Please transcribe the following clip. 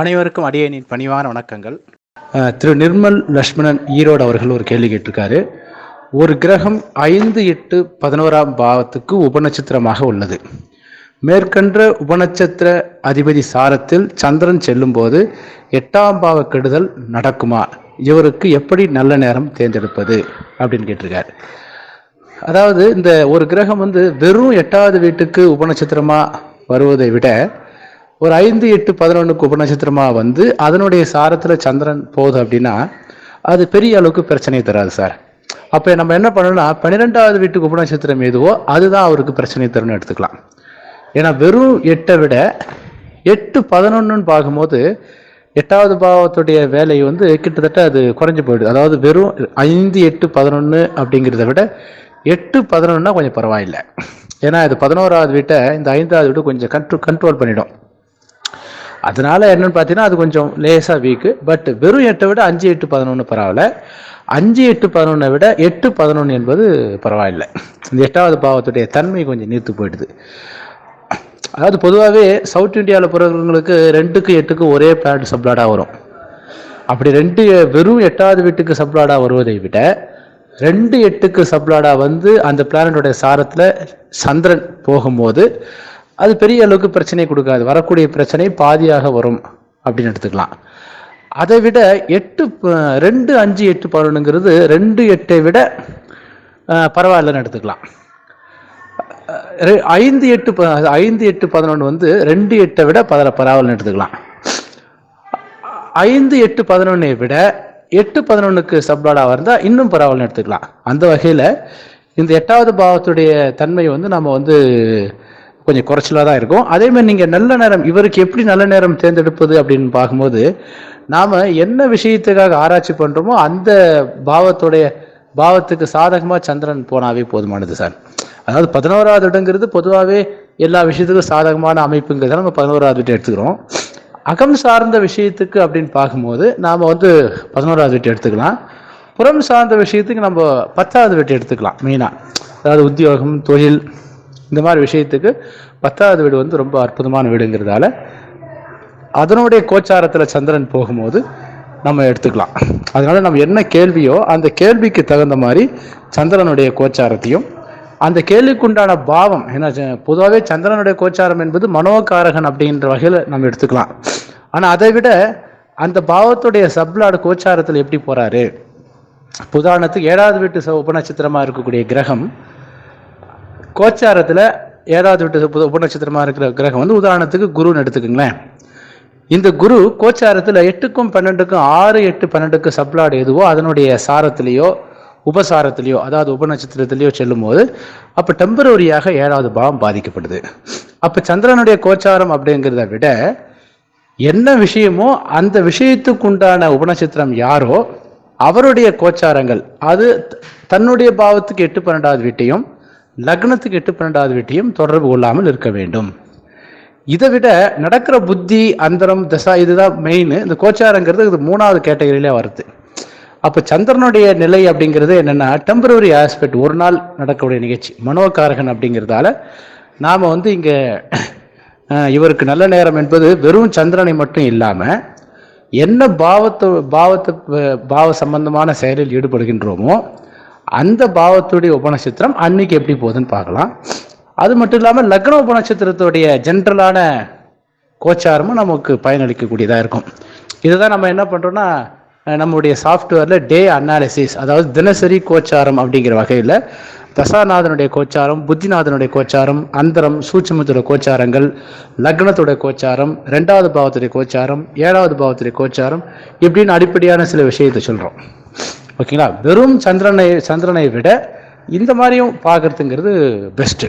அனைவருக்கும் அடியேனின் பணிவான வணக்கங்கள். திரு நிர்மல் லட்சுமணன் ஈரோடு அவர்கள் ஒரு கேள்வி கேட்டிருக்காரு. ஒரு கிரகம் ஐந்து எட்டு பதினோராம் பாவத்துக்கு உபநட்சத்திரமாக உள்ளது. மேற்கண்ட உபநட்சத்திர அதிபதி சாரத்தில் சந்திரன் செல்லும்போது எட்டாம் பாவ கெடுதல் நடக்குமா? இவருக்கு எப்படி நல்ல நேரம் தேர்ந்தெடுப்பது? அப்படின்னு கேட்டிருக்காரு. அதாவது இந்த ஒரு கிரகம் வந்து வெறும் எட்டாவது வீட்டுக்கு உபநட்சத்திரமாக வருவதை விட ஒரு ஐந்து எட்டு பதினொன்றுக்கு உபநட்சத்திரமாக வந்து அதனுடைய சாரத்தில் சந்திரன் போகுது அப்படின்னா அது பெரிய அளவுக்கு பிரச்சனையை தராது சார். அப்போ நம்ம என்ன பண்ணணும்னா பன்னிரெண்டாவது வீட்டுக்கு உபநட்சத்திரம் எதுவோ அதுதான் அவருக்கு பிரச்சனை தரும்னு எடுத்துக்கலாம். ஏன்னா வெறும் எட்டை விட எட்டு பதினொன்றுன்னு பார்க்கும்போது எட்டாவது பாவத்துடைய வேலை வந்து கிட்டத்தட்ட அது குறைஞ்சி போயிடுது. அதாவது வெறும் ஐந்து எட்டு பதினொன்று அப்படிங்கிறத விட எட்டு பதினொன்னா கொஞ்சம் பரவாயில்லை. ஏன்னா இது பதினோராவது வீட்டை இந்த ஐந்தாவது வீட்டை கொஞ்சம் கண்ட்ரோ கண்ட்ரோல் பண்ணிடும். அதனால என்னன்னு பார்த்தீங்கன்னா அது கொஞ்சம் லேசாக வீக்கு பட் வெறும் எட்டை விட அஞ்சு எட்டு பதினொன்று பரவாயில்ல. அஞ்சு எட்டு பதினொன்றை விட எட்டு பதினொன்று என்பது பரவாயில்லை. இந்த எட்டாவது பாவத்துடைய தன்மை கொஞ்சம் நீர்த்து போயிடுது. அதாவது பொதுவாகவே சவுத் இந்தியாவில் பிறகுங்களுக்கு ரெண்டுக்கு எட்டுக்கு ஒரே பிளாட் சப்ளாடாக வரும். அப்படி ரெண்டு வெறும் எட்டாவது வீட்டுக்கு சப்ளாடாக வருவதை விட ரெண்டு எட்டுக்கு சப்ளாடாக வந்து அந்த பிளானட்டோட சாரத்தில் சந்திரன் போகும்போது அது பெரிய அளவுக்கு பிரச்சனை கொடுக்காது. வரக்கூடிய பிரச்சனை பாதியாக வரும் அப்படின்னு எடுத்துக்கலாம். அதை விட எட்டு ரெண்டு அஞ்சு எட்டு பதினொன்றுங்கிறது ரெண்டு எட்டை விட பரவாயில்லன்னு எடுத்துக்கலாம். ரெ- ஐந்து எட்டு ப- ஐந்து எட்டு பதினொன்று வந்து ரெண்டு எட்டை விட பதில பரவாயில்லன்னு எடுத்துக்கலாம். ஐந்து எட்டு பதினொன்னை விட எட்டு பதினொன்றுக்கு சப்ளாடாக இருந்தால் இன்னும் பரவாயில்லன்னு எடுத்துக்கலாம். அந்த வகையில் இந்த எட்டாவது பாவத்துடைய தன்மை வந்து நம்ம வந்து கொஞ்சம் குறைச்சலாக தான் இருக்கும். அதேமாதிரி நீங்கள் நல்ல நேரம் இவருக்கு எப்படி நல்ல நேரம் தேர்ந்தெடுப்பது அப்படின்னு பார்க்கும்போது நாம் என்ன விஷயத்துக்காக ஆராய்ச்சி பண்ணுறோமோ அந்த பாவத்துடைய பாவத்துக்கு சாதகமாக சந்திரன் போனாவே போதுமானது சார். அதாவது பதினோராவது இடங்கிறது பொதுவாகவே எல்லா விஷயத்துக்கும் சாதகமான அமைப்புங்கிறத நம்ம பதினோராவது வீட்டை எடுத்துக்கிறோம். அகம் சார்ந்த விஷயத்துக்கு அப்படின்னு பார்க்கும்போது நாம் வந்து பதினோராவது வீட்டை எடுத்துக்கலாம். புறம் சார்ந்த விஷயத்துக்கு நம்ம பத்தாவது வீட்டை எடுத்துக்கலாம் மெயினாக அதாவது உத்தியோகம் தொழில் இந்த மாதிரி விஷயத்துக்கு பத்தாவது வீடு வந்து ரொம்ப அற்புதமான வீடுங்கிறதால அதனுடைய கோச்சாரத்தில் சந்திரன் போகும்போது நம்ம எடுத்துக்கலாம். அதனால நம்ம என்ன கேள்வியோ அந்த கேள்விக்கு தகுந்த மாதிரி சந்திரனுடைய கோச்சாரத்தையும் அந்த கேள்விக்குண்டான பாவம் ஏன்னா பொதுவாகவே சந்திரனுடைய கோச்சாரம் என்பது மனோகாரகன் அப்படின்ற வகையில் நம்ம எடுத்துக்கலாம். ஆனால் அதை விட அந்த பாவத்துடைய சப்ளாடு கோச்சாரத்தில் எப்படி போறாரு? புதாரணத்துக்கு ஏழாவது வீட்டு ச- உபநட்சத்திரமா இருக்கக்கூடிய கிரகம் கோச்சாரத்தில் ஏழாவது வீட்டு உபநட்சத்திரமாக இருக்கிற கிரகம் வந்து உதாரணத்துக்கு குருன்னு எடுத்துக்கோங்களேன். இந்த குரு கோச்சாரத்தில் எட்டுக்கும் பன்னெண்டுக்கும் ஆறு எட்டு பன்னெண்டுக்கு சப்ளாடு எதுவோ அதனுடைய சாரத்திலேயோ உபசாரத்திலேயோ அதாவது உபநட்சத்திரத்திலேயோ செல்லும்போது அப்போ டெம்பரரியாக ஏழாவது பாவம் பாதிக்கப்படுது. அப்போ சந்திரனுடைய கோச்சாரம் அப்படிங்கிறத விட என்ன விஷயமோ அந்த விஷயத்துக்குண்டான உபநட்சத்திரம் யாரோ அவருடைய கோச்சாரங்கள் அது தன்னுடைய பாவத்துக்கு எட்டு பன்னெண்டாவது வீட்டையும் லக்னத்துக்கு எட்டு பன்னெண்டாவது வீட்டையும் தொடர்பு கொள்ளாமல் இருக்க வேண்டும். இதை விட நடக்கிற புத்தி அந்தரம் திசா இதுதான் மெயின் இந்த கோச்சாரங்கிறது இது மூணாவது கேட்டகரியிலே வருது. அப்போ சந்திரனுடைய நிலை அப்படிங்கிறது என்னென்னா டெம்பரவரி ஆஸ்பெக்ட் ஒரு நாள் நடக்கக்கூடிய நிகழ்ச்சி மனோகாரகன் அப்படிங்கிறதால நாம் வந்து இங்கே இவருக்கு நல்ல நேரம் என்பது வெறும் சந்திரனை மட்டும் இல்லாமல் என்ன பாவத்தை பாவத்தை பாவ சம்பந்தமான செயலில் ஈடுபடுகின்றோமோ அந்த பாவத்துடைய உபநட்சத்திரம் அன்னைக்கு எப்படி போகுதுன்னு பார்க்கலாம். அது மட்டும் இல்லாமல் லக்ன உபநட்சத்திரத்துடைய ஜென்ரலான கோச்சாரமும் நமக்கு பயனளிக்கக்கூடியதாக இருக்கும். இதுதான் நம்ம என்ன பண்ணுறோம்னா நம்முடைய சாஃப்ட்வேரில் டே அனாலிசிஸ் அதாவது தினசரி கோச்சாரம் அப்படிங்கிற வகையில் தசாநாதனுடைய கோச்சாரம் புத்திநாதனுடைய கோச்சாரம் அந்தரம் சூட்சமத்துடைய கோச்சாரங்கள் லக்னத்துடைய கோச்சாரம் ரெண்டாவது பாவத்துடைய கோச்சாரம் ஏழாவது பாவத்துடைய கோச்சாரம் இப்படின்னு அடிப்படையான சில விஷயத்தை சொல்கிறோம் ஓகேங்களா? வெறும் சந்திரனை சந்திரனை விட இந்த மாதிரியும் பார்க்கறதுங்கிறது பெஸ்ட்டு